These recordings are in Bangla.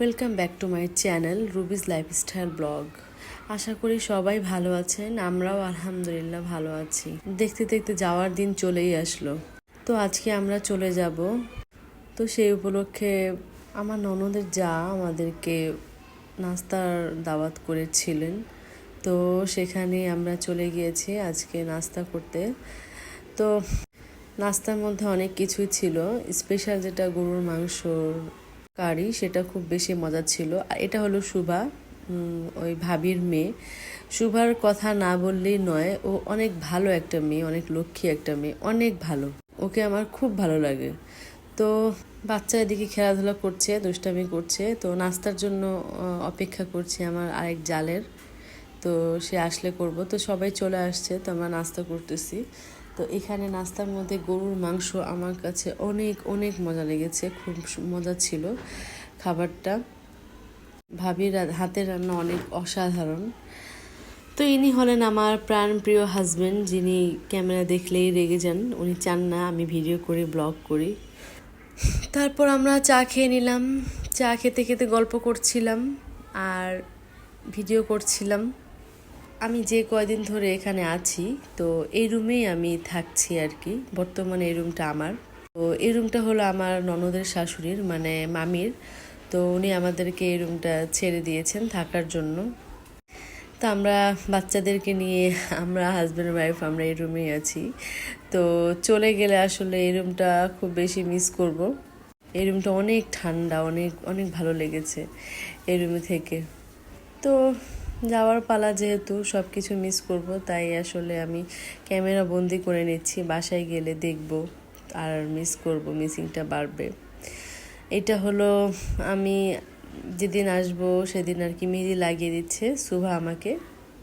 Welcome back to my channel Ruby's lifestyle vlog আশা করি সবাই ভালো আছেন, আমরাও আলহামদুলিল্লাহ ভালো আছি। দেখতে দেখতে যাওয়ার দিন চলেই আসলো। তো আজকে আমরা চলে যাব। তো সেই উপলক্ষে আমার ননদের যা আমাদেরকে নাস্তার দাওয়াত করেছিলেন, তো সেখানে আমরা চলে গিয়েছি আজকে নাস্তা করতে। তো নাস্তার মধ্যে অনেক কিছুই ছিল, স্পেশাল যেটা গরুর মাংসর কারি, সেটা খুব বেশি মজা ছিল। এটা হলো শুভা ওই ভাবির মেয়ে। শুভার কথা না বললেই নয়, ও অনেক ভালো একটা মেয়ে, অনেক লক্ষ্মী একটা মেয়ে, অনেক ভালো। ওকে আমার খুব ভালো লাগে। তো বাচ্চা এদিকে খেলাধুলা করছে, দুষ্টামি করছে, তো নাস্তার জন্য অপেক্ষা করছি আমার আরেক জালের। তো সে আসলে করব। তো সবাই চলে আসছে, তো আমরা নাস্তা করতেছি। তো এখানে নাস্তার মধ্যে গরুর মাংস আমার কাছে অনেক অনেক মজা লেগেছে। খুব মজা ছিল খাবারটা। ভাবির হাতের রান্না অনেক অসাধারণ। তো ইনি হলেন আমার প্রাণপ্রিয় হাজব্যান্ড যিনি ক্যামেরা দেখলেই রেগে যান। উনি চান না আমি ভিডিও করি ব্লগ করি। তারপর আমরা চা খেয়ে নিলাম। চা খেতে খেতে গল্প করছিলাম আর ভিডিও করছিলাম। আমি যে কয়দিন ধরে এখানে আছি, তো এই রুমেই আমি থাকছি আর কি। বর্তমানে এই রুমটা আমার। তো এই রুমটা হলো আমার ননদের শাশুড়ির মানে মামির। তো উনি আমাদেরকে এই রুমটা ছেড়ে দিয়েছেন থাকার জন্য। তো আমরা বাচ্চাদেরকে নিয়ে, আমরা হাজব্যান্ড ওয়াইফ আমরা এই রুমেই আছি। তো চলে গেলে আসলে এই রুমটা খুব বেশি মিস করব। এই রুমটা অনেক ঠান্ডা, অনেক অনেক ভালো লেগেছে এই রুমে থেকে। তো যাওয়ার পালা যেহেতু সব কিছু মিস করব, তাই আসলে আমি ক্যামেরা বন্দি করে নিচ্ছি, বাসায় গেলে দেখব আর মিস করব মিসিংটা বাড়বে। এটা হলো আমি যেদিন আসব সেদিন আর কি মেহেদি লাগিয়ে দিচ্ছে সুভা আমাকে।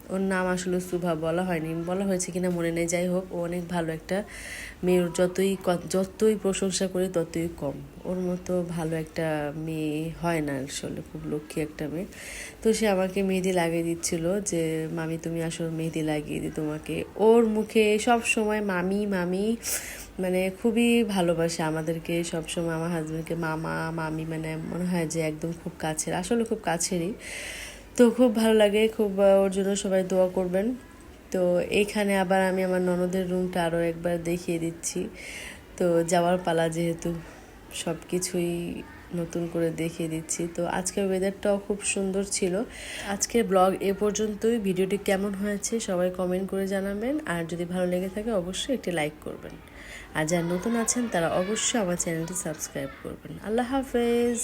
ওর নাম আসলে সুভা বলা হয়নি, বলা হয়েছে কিনা মনে নেই, যাই হোক, ও অনেক ভালো একটা মেয়ে যতই যতই প্রশংসা করি ততই কম। ওর মতো ভালো একটা মেয়ে হয় না আসলে, খুব লক্ষ্মী একটা মেয়ে। তো সে আমাকে মেহেদি লাগিয়ে দিচ্ছিল যে, মামি, তুমি আসলে মেহেদি লাগিয়ে দিই তোমাকে। ওর মুখে সব সময় মামি মামি মানে খুবই ভালোবাসে আমাদেরকে। সবসময় আমার হাজব্যান্ডকে মামা, মামি মানে মনে হয় যে একদম খুব কাছের, আসলে খুব কাছেরই। তো খুব ভালো লাগে, খুব ওর জন্য সবাই দোয়া করবেন। তো এইখানে আবার আমি আমার ননদের রুমটা আরও একবার দেখিয়ে দিচ্ছি। তো যাওয়ার পালা যেহেতু সব কিছুই নতুন করে দেখিয়ে দিচ্ছি। তো আজকের ওয়েদারটাও খুব সুন্দর ছিল। আজকের ব্লগ এ পর্যন্তই। ভিডিওটি কেমন হয়েছে সবাই কমেন্ট করে জানাবেন। আর যদি ভালো লেগে থাকে অবশ্যই একটি লাইক করবেন। আর যারা নতুন আছেন তারা অবশ্যই আমার চ্যানেলটি সাবস্ক্রাইব করবেন। আল্লাহ হাফেজ।